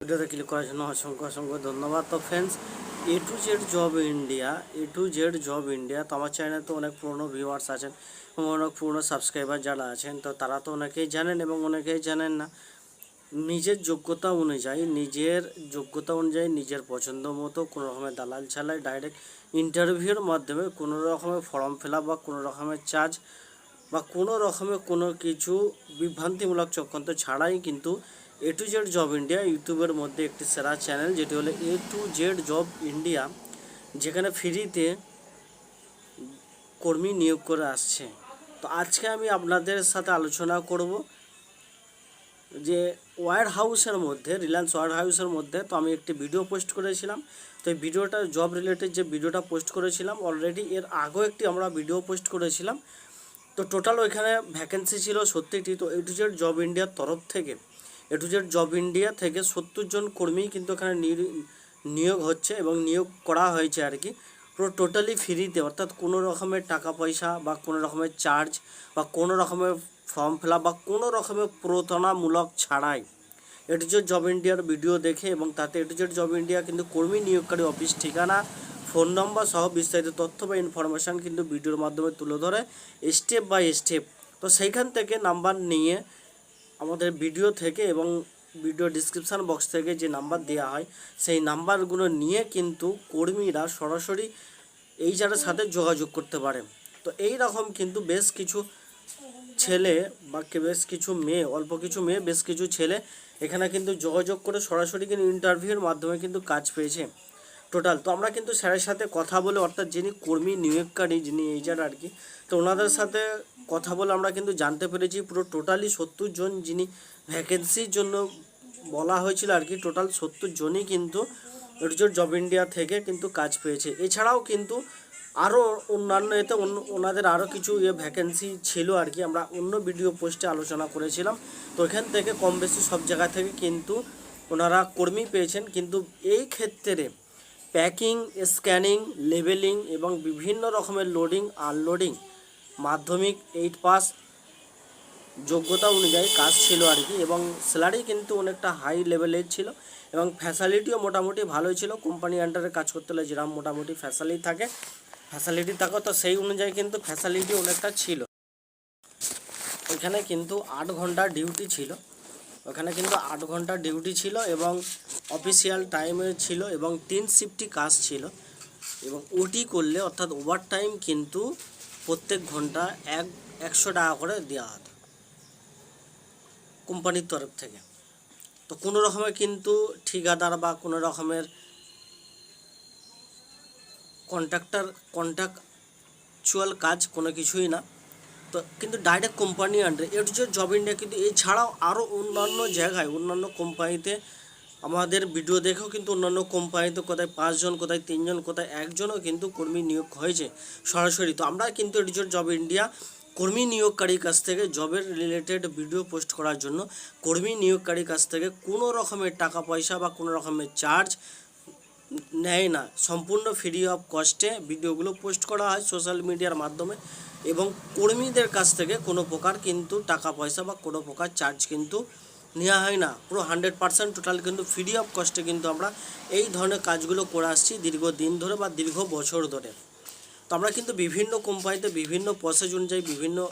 ভিডিওতে ক্লিক করার জন্য অসংখ্য অসংখ্য ধন্যবাদ। তো friends A to Z job India A to Z job India তো আমার চ্যানেলে তো অনেক পুরনো ভিউয়ার্স আছেন এবং অনেক পুরনো সাবস্ক্রাইবার যারা আছেন, তো তারা তো অনেকেই জানেন এবং অনেকেই জানেন না। নিজের যোগ্যতা অনুযায়ী, নিজের যোগ্যতা অনুযায়ী নিজের পছন্দ মতো কোনো রকমের দালাল ছাড়াই ডাইরেক্ট ইন্টারভিউর মাধ্যমে কোনো রকমের ফর্ম ফিল বা কোনো রকমের চার্জ বা কোনো রকমের কোনো কিছু বিভ্রান্তিমূলক চক্রান্ত ছাড়াই কিন্তু A to Z job India ইউটিউবের মধ্যে একটি সেরা চ্যানেল যেটি হলো A to Z job India যেখানে ফ্রিতে কর্মী নিয়োগ করে আসছে। তো আজকে আমি আপনাদের সাথে আলোচনা করব যে ওয়ার হাউসের মধ্যে রিলায়েন্স ওয়ার হাউসের মধ্যে, তো আমি একটি ভিডিও পোস্ট করেছিলাম। তো এই ভিডিওটা জব রিলেটেড যে ভিডিওটা পোস্ট করেছিলাম অলরেডি এর আগেও একটি আমরা ভিডিও পোস্ট করেছিলাম। তো টোটাল ওইখানে ভ্যাকেন্সি ছিল সত্যিটি তো এ টু জেড জব ইন্ডিয়ার তরফ থেকে A to Z job India থেকে সত্তর জন কর্মী কিন্তু এখানে নিয়োগ হচ্ছে এবং নিয়োগ করা হয়েছে আর কি। পুরো টোটালি ফ্রিতে অর্থাৎ কোনো রকমের টাকা পয়সা বা কোনো রকমের চার্জ বা কোনো রকমের ফর্ম ফিল বা কোনো রকমের প্রতারণামূলক ছাড়াই এ টু জেড জব ইন্ডিয়ার ভিডিও দেখে এবং তাতে A to Z job India কিন্তু কর্মী নিয়োগকারী অফিস ঠিকানা ফোন নম্বর সহ বিস্তারিত তথ্য বা ইনফরমেশান কিন্তু ভিডিওর মাধ্যমে তুলে ধরে স্টেপ বাই স্টেপ তো সেইখান থেকে নাম্বার নিয়ে আমাদের ভিডিও থেকে এবং ভিডিও ডিসক্রিপশান বক্স থেকে যে নাম্বার দেওয়া হয়, সেই নাম্বারগুলো নিয়ে কিন্তু কর্মীরা সরাসরি এই জায়গার সাথে যোগাযোগ করতে পারে। তো এই রকম কিন্তু বেশ কিছু ছেলে বা বেশ কিছু মেয়ে, অল্প কিছু মেয়ে, বেশ কিছু ছেলে এখানে কিন্তু যোগাযোগ করে সরাসরি কিন্তু ইন্টারভিউর মাধ্যমে কিন্তু কাজ পেয়েছে। টোটাল। তো আমরা কিন্তু স্যারের সাথে কথা বলে, অর্থাৎ যিনি কর্মী, নিয়োগকারী, যিনি এইজার আর কি, তো ওনাদের সাথে কথা বলে আমরা কিন্তু জানতে পেরেছি পুরো টোটালি সত্তর জন যিনি ভ্যাকেন্সির জন্য বলা হয়েছিল আর কি, টোটাল সত্তর জনই কিন্তু রিজোর্ট জব ইন্ডিয়া থেকে কিন্তু কাজ পেয়েছে। এছাড়াও কিন্তু আরও অন্যান্য এতে অন্য, ওনাদের আরও কিছু ইয়ে ভ্যাকেন্সি ছিল আর কি, আমরা অন্য ভিডিও পোস্টে আলোচনা করেছিলাম। তো এখান থেকে কম বেশি সব জায়গা থেকে কিন্তু ওনারা কর্মী পেয়েছেন, কিন্তু এই ক্ষেত্রে প্যাকিং, স্ক্যানিং, লেবেলিং এবং বিভিন্ন রকমের লোডিং, আনলোডিং মাধ্যমিক, এইট পাস যোগ্যতা অনুযায়ী কাজ ছিল আর কি এবং স্যালারি কিন্তু অনেকটা হাই লেভেলের ছিল এবং ফ্যাসিলিটিও মোটামুটি ভালোই ছিল। কোম্পানি আন্ডারে কাজ করতে হলে যেরকম মোটামুটি ফ্যাসিলিটি থাকে ফ্যাসিলিটি থাকে তো সেই অনুযায়ী কিন্তু ফ্যাসিলিটি অনেকটা ছিল। ওইখানে কিন্তু আট ঘণ্টা ডিউটি ছিল। ওখানে কিন্তু আট ঘণ্টা ডিউটি ছিল এবং অফিসিয়াল টাইমে ছিল এবং তিন শিফটি কাজ ছিল। এবং ওটি করলে অর্থাৎ ওভার টাইম কিন্তু প্রত্যেক ঘণ্টা এক, একশো টাকা করে দেওয়া হতো কোম্পানির তরফ থেকে। তো কোনো রকমের কিন্তু ঠিকাদার বা কোনো রকমের কন্ট্রাক্টর কন্ট্রাকচুয়াল কাজ কোনো কিছুই না। তো কিন্তু ডাইরেক্ট কোম্পানি আন্ডারে এর যে জব ইন্ডিয়া কিন্তু এছাড়াও আরও অন্যান্য জায়গায়, অন্যান্য কোম্পানিতে আমাদের ভিডিও দেখেও কিন্তু অন্যান্য কোম্পানিতে কোথায় পাঁচজন, কোথায় তিনজন, কোথায় একজনও কিন্তু কর্মী নিয়োগ হয়েছে সরাসরি। তো আমরা কিন্তু এটিজোর জব ইন্ডিয়া কর্মী নিয়োগকারীর কাছ থেকে জবের রিলেটেড ভিডিও পোস্ট করার জন্য কর্মী নিয়োগকারীর কাছ থেকে কোনো রকমের টাকা পয়সা বা কোনো রকমের চার্জ নেয় না। সম্পূর্ণ ফ্রি অফ কস্টে ভিডিওগুলো পোস্ট করা হয় সোশ্যাল মিডিয়ার মাধ্যমে। এবং কর্মীদের কাছ থেকে কোনো প্রকার কিন্তু টাকা পয়সা বা কোনো প্রকার চার্জ কিন্তু নেওয়া হয় না। পুরো হান্ড্রেড পার্সেন্ট টোটাল কিন্তু ফ্রি অফ কস্টে কিন্তু আমরা এই ধরনের কাজগুলো করে আসছি দীর্ঘ দিন ধরে বা দীর্ঘ বছর ধরে। তো আমরা কিন্তু বিভিন্ন কোম্পানিতে বিভিন্ন প্রসেস অনুযায়ী, বিভিন্ন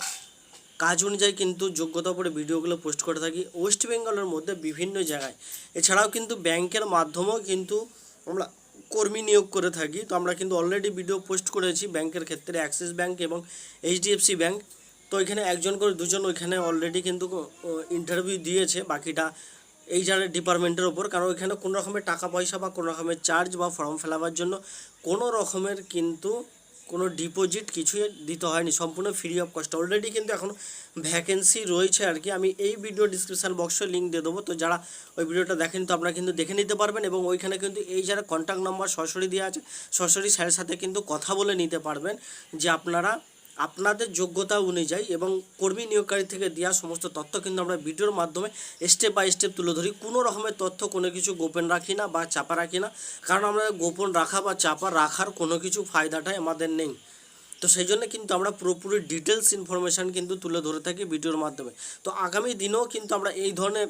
কাজ অনুযায়ী কিন্তু যোগ্যতা উপরে ভিডিওগুলো পোস্ট করে থাকি। ওয়েস্ট বেঙ্গলের মধ্যে বিভিন্ন জায়গায়। এছাড়াও কিন্তু ব্যাংকের মাধ্যমেও কিন্তু আমরা কর্মী নিয়োগ করে থাকি। তো আমরা কিন্তু অলরেডি ভিডিও পোস্ট করেছি ব্যাংকের ক্ষেত্রে অ্যাক্সিস ব্যাংক এবং এইচডিএফসি ব্যাংক তো এখানে একজন করে দুজন ওইখানে অলরেডি কিন্তু ইন্টারভিউ দিয়েছে। বাকিটা এই যারা ডিপার্টমেন্টের ওপর। কারণ ওইখানে কোনো রকমের টাকা পয়সা বা কোনো রকমের চার্জ বা ফর্ম ফেলাবার জন্য কোনো রকমের কিন্তু কোনো ডিপোজিট কিছুই দিতে হয়নি, সম্পূর্ণ ফ্রি অফ কস্ট অলরেডি কিন্তু এখন ভ্যাকেন্সি রয়েছে আর কি। আমি এই ভিডিও ডিসক্রিপশান বক্সে লিঙ্ক দিয়ে দেবো। তো যারা ওই ভিডিওটা দেখেন, তো আপনারা কিন্তু দেখে নিতে পারবেন এবং ওইখানে কিন্তু এই যারা কন্ট্যাক্ট নাম্বার সরাসরি দেওয়া আছে, সরাসরি স্যারের সাথে কিন্তু কথা বলে নিতে পারবেন যে আপনারা আপনাদের যোগ্যতা অনুযায়ী এবং কর্মী নিয়োগকারী থেকে দেওয়া সমস্ত তথ্য কিন্তু আমরা ভিডিওর মাধ্যমে স্টেপ বাই স্টেপ তুলে ধরি। কোনো রকমের তথ্য, কোনো কিছু গোপন রাখি না বা চাপা রাখি না। কারণ আমরা গোপন রাখা বা চাপা রাখার কোনো কিছু ফায়দাটাই আমাদের নেই। তো সেই জন্য কিন্তু আমরা পুরোপুরি ডিটেলস ইনফরমেশান কিন্তু তুলে ধরে থাকি ভিডিওর মাধ্যমে। তো আগামী দিনেও কিন্তু আমরা এই ধরনের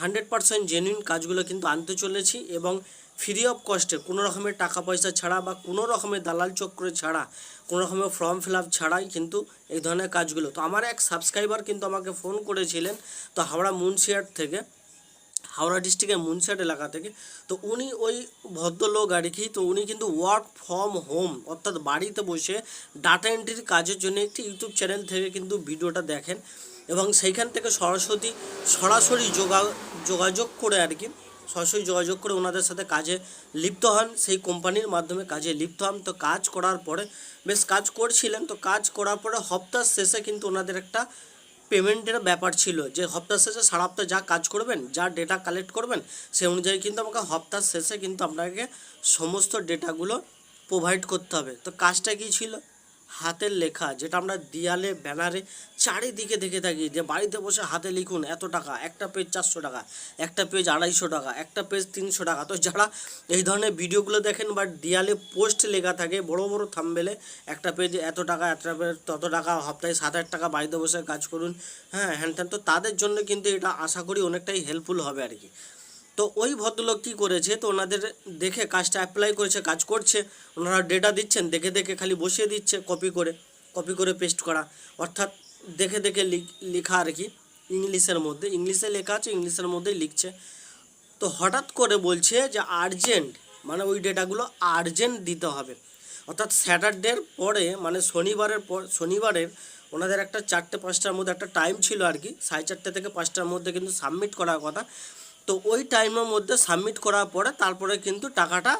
হান্ড্রেড পার্সেন্ট জেনুইন কাজগুলো কিন্তু আনতে চলেছি এবং ফ্রি অফ কস্টে কোনো রকমের টাকা পয়সা ছাড়া বা কোনো রকমের দালাল চক্র ছাড়া, কোনো রকমের ফর্ম ফিল আপ ছাড়াই কিন্তু এই ধরনের কাজগুলো। তো আমার এক সাবস্ক্রাইবার কিন্তু আমাকে ফোন করেছিলেন, তো হাওড়া মুন্সিয়াট থেকে, হাওড়া ডিস্ট্রিক্টের মুন্সিয়াট এলাকা থেকে, তো উনি ওই ভদ্রলোক আর কি, তো উনি কিন্তু ওয়ার্ক ফ্রম হোম অর্থাৎ বাড়িতে বসে ডাটা এন্ট্রির কাজের জন্য একটি ইউটিউব চ্যানেল থেকে কিন্তু ভিডিওটা দেখেন। এবং সেইখান থেকে সরাসরি সরাসরি যোগা, যোগাযোগ করে আর কি, সরাসরি যোগাযোগ করে ওনাদের সাথে কাজে লিপ্ত হন। সেই কোম্পানির মাধ্যমে কাজে লিপ্ত হন। তো কাজ করার পরে, বেশ কাজ করছিলেন। তো কাজ করার পরে হপ্তার শেষে কিন্তু ওনাদের একটা পেমেন্টের ব্যাপার ছিল যে, হপ্তার শেষে সারা হপ্তাহ যা কাজ করবেন, যা ডেটা কালেক্ট করবেন, সে অনুযায়ী কিন্তু আমাকে হপ্তার শেষে কিন্তু আপনাকে সমস্ত ডেটাগুলো প্রোভাইড করতে হবে। তো কাজটা কী ছিল? হাতের লেখা, যেটা আমরা দেয়ালে, ব্যানারে চারিদিকে দেখে থাকি যে বাড়িতে বসে হাতে লিখুন এত টাকা, একটা পেজ চারশো টাকা, একটা পেজ আড়াইশো টাকা, একটা পেজ তিনশো টাকা। তো যারা এই ধরনের ভিডিওগুলো দেখেন বা দেয়ালে পোস্ট লেখা থাকে, বড় বড় থাম্বেলে একটা পেজ এত টাকা এত পেজ তত টাকা হপ্তাহে সাত হাজার টাকা বাড়িতে বসে কাজ করুন হ্যাঁ হ্যান তো তাদের জন্য কিন্তু এটা আশা করি অনেকটাই হেল্পফুল হবে আর কি। তো ওই ভদ্রলোক কী করেছে? তো ওনাদের দেখে কাজটা অ্যাপ্লাই করেছে, কাজ করছে। ওনারা ডেটা দিচ্ছেন, দেখে দেখে খালি বসিয়ে দিচ্ছে কপি করে কপি করে পেস্ট করা। অর্থাৎ দেখে দেখে লিখ- আর কি, ইংলিশের মধ্যে। ইংলিশে লেখা আছে, ইংলিশের মধ্যেই লিখছে। তো হঠাৎ করে বলছে যে আর্জেন্ট মানে ওই ডেটাগুলো আর্জেন্ট দিতে হবে। অর্থাৎ স্যাটারডের পরে মানে শনিবারের পর, শনিবারের ওনাদের একটা চারটে পাঁচটার মধ্যে একটা টাইম ছিল আর কি। সাড়ে চারটে থেকে পাঁচটার মধ্যে কিন্তু সাবমিট করার কথা। তো ওই টাইমের মধ্যে সাবমিট করার পরে তারপরে কিন্তু টাকাটা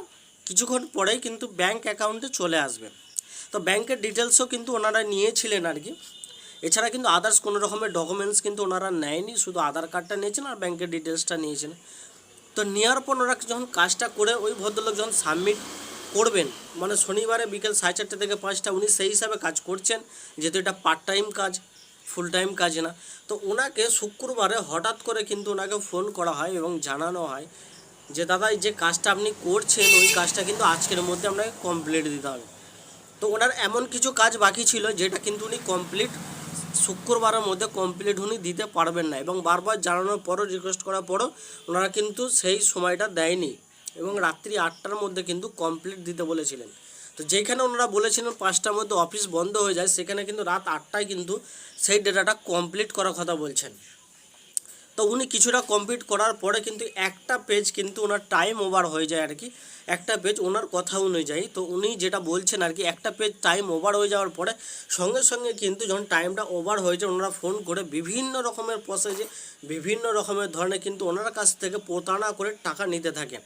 কিছুক্ষণ পরেই কিন্তু ব্যাংক অ্যাকাউন্টে চলে আসবে। তো ব্যাংকের ডিটেলসও কিন্তু ওনারা নিয়েছিলেন আর কি। এছাড়া কিন্তু আদার্স কোনো রকমের ডকুমেন্টস কিন্তু ওনারা নেয়নি, শুধু আধার কার্ডটা নিয়েছেন আর ব্যাংকের ডিটেলসটা নিয়েছেন। তো নেওয়ার পর ওরা যখন কাজটা করে ওই ভদ্রলোক যখন সাবমিট করবেন মানে শনিবারে বিকেল সাড়ে চারটে থেকে পাঁচটা, উনি সেই হিসাবে কাজ করছেন, যেহেতু এটা পার্ট টাইম কাজ। ফুল টাইম কাজ না। তো ওনাকে শুক্রবারে হঠাৎ করে কিন্তু ওনাকে ফোন করা হয় এবং জানানো হয় যে দাদা যে কাজটা আপনি করছেন, ওই কাজটা কিন্তু আজকের মধ্যে আপনাকে কমপ্লিট দিতে হবে। তো ওনার এমন কিছু কাজ বাকি ছিল যেটা কিন্তু উনি কমপ্লিট শুক্রবারের মধ্যে কমপ্লিট উনি দিতে পারবেন না এবং বারবার জানানোর পরও রিকোয়েস্ট করার পরও ওনারা কিন্তু সেই সময়টা দেয়নি এবং রাত্রি আটটার মধ্যে কিন্তু কমপ্লিট দিতে বলেছিলেন। তো যেখানে ওনারা বলেছিলেন পাঁচটার মধ্যে অফিস বন্ধ হয়ে যায়, সেখানে কিন্তু রাত আটটায় কিন্তু সেই ডেটাটা কমপ্লিট করার কথা বলছেন। তো উনি কিছুটা কমপ্লিট করার পরে কিন্তু একটা পেজ কিন্তু ওনার টাইম ওভার হয়ে যায় আর কি। একটা পেজ ওনার কথা অনুযায়ী তো উনি যেটা বলছেন আর কি, একটা পেজ টাইম ওভার হয়ে যাওয়ার পরে সঙ্গে সঙ্গে কিন্তু যখন টাইমটা ওভার হয়ে যায়, ওনারা ফোন করে বিভিন্ন রকমের প্রসেসে বিভিন্ন রকমের ধরনের কিন্তু ওনার কাছ থেকে প্রতারণা করে টাকা নিতে থাকেন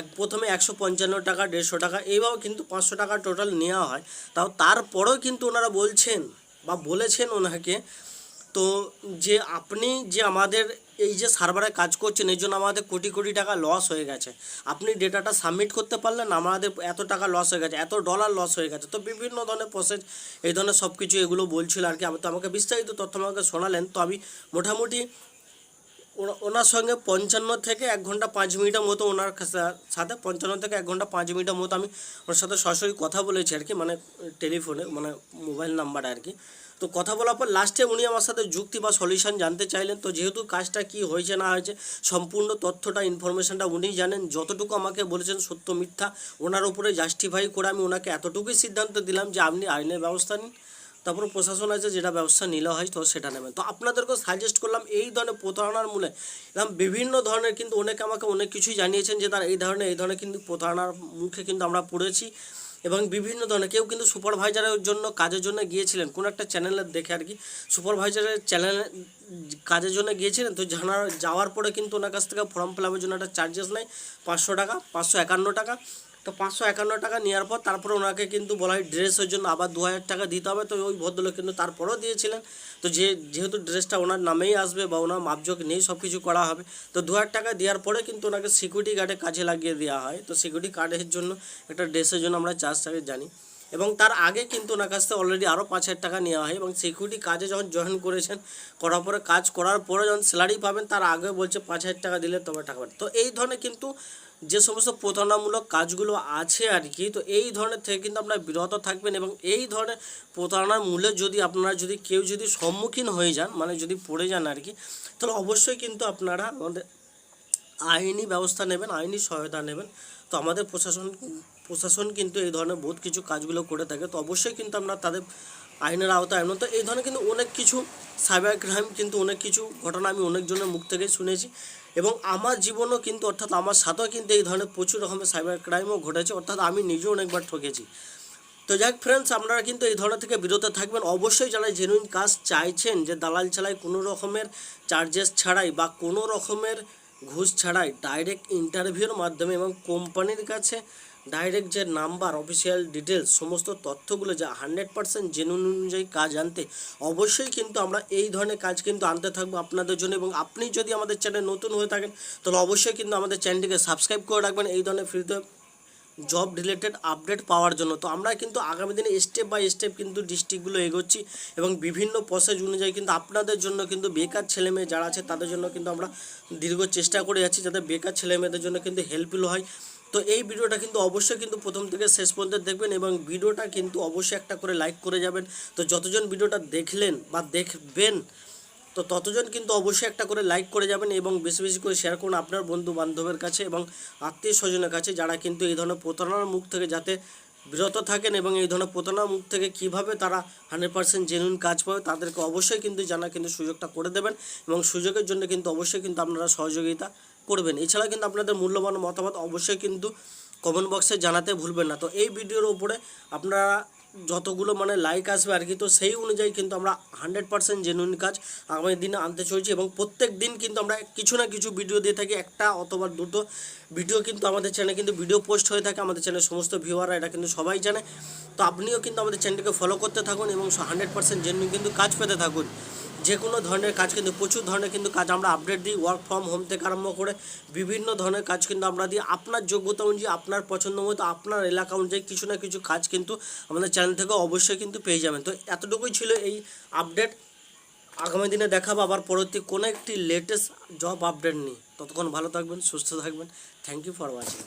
এক প্রথমে একশো পঞ্চান্ন টাকা, দেড়শো টাকা, এইভাবে কিন্তু পাঁচশো টাকা টোটাল নেওয়া হয়। তাও তারপরেও কিন্তু ওনারা বলছেন বা বলেছেন ওনাকে, তো যে আপনি যে আমাদের এই যে সার্ভারে কাজ করছেন এই জন্য আমাদের কোটি কোটি টাকা লস হয়ে গেছে। আপনি ডেটাটা সাবমিট করতে পারলেন, আমাদের এত টাকা লস হয়ে গেছে, এত ডলার লস হয়ে গেছে। তো বিভিন্ন ধরনের প্রসেস এই ধরনের সব কিছু এগুলো বলছিল আর কি। আমি তো আমাকে বিস্তারিত তথ্য আমাকে শোনালেন। তো আমি মোটামুটি ওনার সঙ্গে পঞ্চান্ন থেকে এক ঘণ্টা পাঁচ মিনিটের মতো ওনার সাথে পঞ্চান্ন থেকে এক ঘণ্টা পাঁচ মিনিটের মতো আমি ওনার সাথে সরাসরি কথা বলেছি আর কি মানে টেলিফোনে মানে মোবাইল নাম্বারে আর কি। তো কথা বলার পর লাস্টে উনি আমার সাথে যুক্তি বা সলিউশন জানতে চাইলেন। তো যেহেতু কাজটা কি হয়েছে, না হয়েছে, সম্পূর্ণ তথ্যটা ইনফরমেশনটা উনিই জানেন। যতটুকু আমাকে বলেছেন সত্য, মিথ্যা, ওনার উপরে জাস্টিফাই করে আমি ওনাকে এতটুকুই সিদ্ধান্ত দিলাম যে আপনি আইনের ব্যবস্থা নিন। তারপর প্রশাসন আছে, যেটা ব্যবস্থা নিলে হয়, তো সেটা নেবেন তো আপনাদেরকেও সাজেস্ট করলাম, এই ধরনের প্রতারণার মূলে। এরকম বিভিন্ন ধরনের কিন্তু অনেকে আমাকে অনেক কিছুই জানিয়েছেন যে, তারা এই ধরনের এই ধরনের কিন্তু প্রতারণার মুখে কিন্তু আমরা পড়েছি এবং বিভিন্ন ধরনের, কেউ কিন্তু সুপারভাইজারের জন্য, কাজের জন্য গিয়েছিলেন। কোনো একটা চ্যানেলের দেখে আর কি, সুপারভাইজারের চ্যানেলে কাজের জন্য গিয়েছিলেন, তো জানার, যাওয়ার পরে কিন্তু ওনার কাছ থেকে ফর্ম ফিল জন্য একটা চার্জেস নেয়, পাঁচশো টাকা, পাঁচশো একান্ন টাকা। তো পাঁচশো একান্ন টাকা নেওয়ার পর তারপরে ওনাকে কিন্তু বলা হয় ড্রেসের জন্য আবার দু হাজার টাকা দিতে হবে। তো ওই ভদ্রলোক কিন্তু তারপরেও দিয়েছিলেন। তো যে, যেহেতু ড্রেসটা ওনার নামেই আসবে বা ওনার মাপজোক নেই সব কিছু করা হবে। তো দু হাজার টাকা দেওয়ার পরে কিন্তু ওনাকে সিকিউরিটি গার্ডে কাজে লাগিয়ে দেওয়া হয়। তো সিকিউরিটি গার্ডের জন্য একটা ড্রেসের জন্য আমরা চার্জ টাকা জানি। এবং তার আগে কিন্তু ওনার কাছ থেকে অলরেডি আরও পাঁচ হাজার টাকা নেওয়া হয় এবং সিকিউরিটি কাজে যখন জয়েন করেছেন, করার পরে কাজ করার পরে যখন স্যালারি পাবেন, তার আগে বলছে পাঁচ হাজার টাকা দিলে তবে টাকা পাবেন তো এই ধরনের কিন্তু যে সমস্ত প্রতারণামূলক কাজগুলো আছে আর কি, তো এই ধরনের থেকে কিন্তু আপনারা বিরত থাকবেন এবং এই ধরনের প্রতারণার মূলে যদি আপনারা যদি কেউ যদি সম্মুখীন হয়ে যান মানে যদি পড়ে যান আর কি, তাহলে অবশ্যই কিন্তু আপনারা আমাদের আইনি ব্যবস্থা নেবেন, আইনি সহায়তা নেবেন। তো আমাদের প্রশাসন প্রশাসন কিন্তু এই ধরনের বহুত কিছু কাজগুলো করে থাকে। তো অবশ্যই কিন্তু আমরা তাদের আইনের আওতায় আনব। তো এই ধরনের কিন্তু অনেক কিছু সাইবার ক্রাইম কিন্তু অনেক কিছু ঘটনা আমি অনেকজনের মুখ থেকে শুনেছি। এবং আমার জীবনও কিন্তু অর্থাৎ আমার সাথেও কিন্তু এই ধরনের প্রচুর রকমের সাইবার ক্রাইমও ঘটেছে। অর্থাৎ আমি নিজেও অনেকবার ঠকেছি। তো যাক ফ্রেন্ডস আপনারা কিন্তু এই ধরনের থেকে বিরত থাকবেন। অবশ্যই যারা জেনুইন কাজ চাইছেন যে দালাল ছাড়াই কোনো রকমের চার্জেস ছাড়াই বা কোনো রকমের ঘুষ ছাড়াই ডাইরেক্ট ইন্টারভিউর মাধ্যমে এবং কোম্পানির কাছে ডাইরেক্ট যে নাম্বার অফিসিয়াল ডিটেলস সমস্ত তথ্যগুলো যা হান্ড্রেড পার্সেন্ট জেনুইন অনুযায়ী কাজ আনতে, অবশ্যই কিন্তু আমরা এই ধরনের কাজ কিন্তু আনতে থাকব আপনাদের জন্য এবং আপনি যদি আমাদের চ্যানেল নতুন হয়ে থাকেন, তাহলে অবশ্যই কিন্তু আমাদের চ্যানেলটিকে সাবস্ক্রাইব করে রাখবেন। এই ধরনের ফ্রিতে জব রিলেটেড আপডেট পাওয়ার জন্য। তো আমরা কিন্তু আগামী দিনে স্টেপ বাই স্টেপ কিন্তু ডিস্ট্রিক্টগুলো এগোচ্ছি এবং বিভিন্ন প্রসেস অনুযায়ী কিন্তু আপনাদের জন্য কিন্তু বেকার ছেলেমেয়ে যারা আছে, তাদের জন্য কিন্তু আমরা দীর্ঘ চেষ্টা করে যাচ্ছি যাতে বেকার ছেলেমেয়েদের জন্য কিন্তু হেল্পফুল হয়। তো এই ভিডিওটা কিন্তু অবশ্যই কিন্তু প্রথম থেকে শেষ পর্যন্ত দেখবেন এবং ভিডিওটা কিন্তু অবশ্যই একটা করে লাইক করে যাবেন। তো যতজন ভিডিওটা দেখলেন বা দেখবেন তো ততজন কিন্তু অবশ্যই একটা করে লাইক করে যাবেন এবং বেশি বেশি করে শেয়ার করুন আপনার বন্ধু বান্ধবের কাছে এবং আত্মীয় স্বজনের কাছে যারা কিন্তু এই ধরনের প্রতারণার মুখ থেকে যাতে বিরত থাকেন এবং এই ধরনের প্রতারণার মুখ থেকে কীভাবে তারা হান্ড্রেড পার্সেন্ট জেনুইন কাজ পাবে তাদেরকে অবশ্যই কিন্তু জানা কিন্তু সুযোগটা করে দেবেন এবং সুযোগের জন্য কিন্তু অবশ্যই কিন্তু আপনারা সহযোগিতা করবেন। এছাড়া কিন্তু আপনাদের মূল্যবান মতামত অবশ্যই কিন্তু কমেন্ট বক্সে জানাতে ভুলবেন না। তো এই ভিডিওর উপরে আপনারা যতগুলো মানে লাইক আসবে আর কি, তো সেই অনুযায়ী কিন্তু আমরা হান্ড্রেড পার্সেন্ট জেনুইন কাজ আগামী দিনে আনতে চলছি এবং প্রত্যেক দিন কিন্তু আমরা কিছু না কিছু ভিডিও দিয়ে থাকি, একটা অথবা দুটো ভিডিও কিন্তু আমাদের চ্যানেলে কিন্তু ভিডিও পোস্ট হয়ে থাকে, আমাদের চ্যানেলের সমস্ত ভিউয়াররা এটা কিন্তু সবাই জানে। তো আপনিও কিন্তু আমাদের চ্যানেলটিকে ফলো করতে থাকুন এবং হান্ড্রেড পার্সেন্ট জেনুইন কিন্তু কাজ পেতে থাকুন। যে কোনো ধরনের কাজ কিন্তু, প্রচুর ধরনের কিন্তু কাজ আমরা আপডেট দিই ওয়ার্ক ফ্রম হোম থেকে আরম্ভ করে বিভিন্ন ধরনের কাজ কিন্তু আমরা দিই। আপনার যোগ্যতা অনুযায়ী, আপনার পছন্দ মতো, আপনার এলাকা অনুযায়ী কিছু না কিছু কাজ কিন্তু আমাদের চ্যানেল থেকে অবশ্যই কিন্তু পেয়ে যাবেন। তো এতটুকুই ছিল এই আপডেট আগামী দিনে দেখাবো আবার পরবর্তী কোনো একটি লেটেস্ট জব আপডেট নিয়ে। ততক্ষণ ভালো থাকবেন, সুস্থ থাকবেন। Thank you for watching